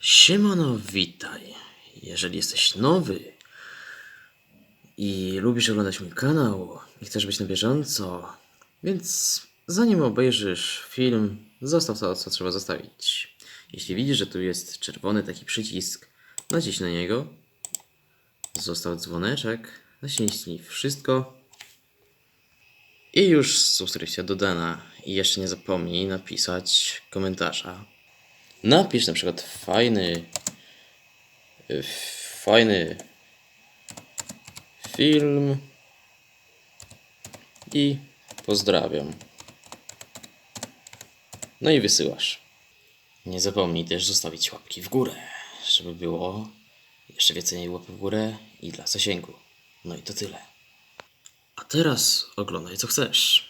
Siemano, witaj. Jeżeli jesteś nowy i lubisz oglądać mój kanał i chcesz być na bieżąco, więc zanim obejrzysz film, zostaw to, co trzeba zostawić. Jeśli widzisz, że tu jest czerwony taki przycisk, naciśnij na niego, zostaw dzwoneczek, naciśnij wszystko i już subskrypcja dodana. I jeszcze nie zapomnij napisać komentarza. Napisz na przykład fajny, fajny film i pozdrawiam. No i wysyłasz. Nie zapomnij też zostawić łapki w górę, żeby było jeszcze więcej łapy w górę i dla zasięgu. No i to tyle. A teraz oglądaj co chcesz.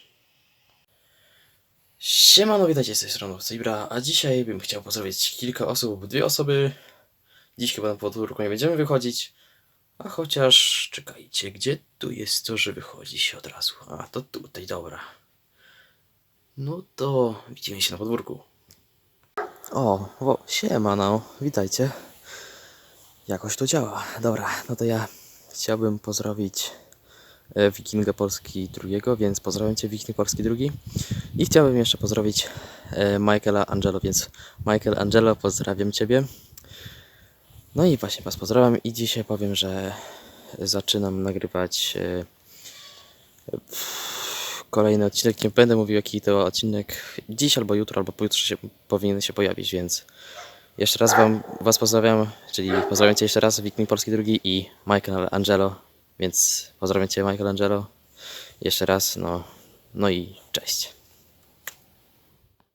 Siemano, witajcie z tej strony Cybra, a dzisiaj bym chciał pozdrowić kilka osób, dwie osoby. Dziś chyba na podwórko nie będziemy wychodzić, a chociaż czekajcie, gdzie tu jest to, że wychodzi się od razu? A, to tutaj, dobra. No to widzimy się na podwórku. O, o siema no, witajcie. Jakoś to działa. Dobra, no to ja chciałbym pozdrowić Wikinga Polski drugiego, więc pozdrawiam Cię Wiking Polski drugi. I chciałbym jeszcze pozdrowić e, Michaela Angelo, więc Michael Angelo, pozdrawiam Ciebie. No i właśnie Was pozdrawiam i dzisiaj powiem, że zaczynam nagrywać e, kolejny odcinek. Nie będę mówił jaki to odcinek dziś albo jutro, albo pojutrze się powinien się pojawić, więc jeszcze raz wam, Was pozdrawiam, czyli pozdrawiam Cię jeszcze raz, Wiking Polski drugi i Michael Angelo, więc pozdrawiam Cię Michael Angelo jeszcze raz, no, no i cześć.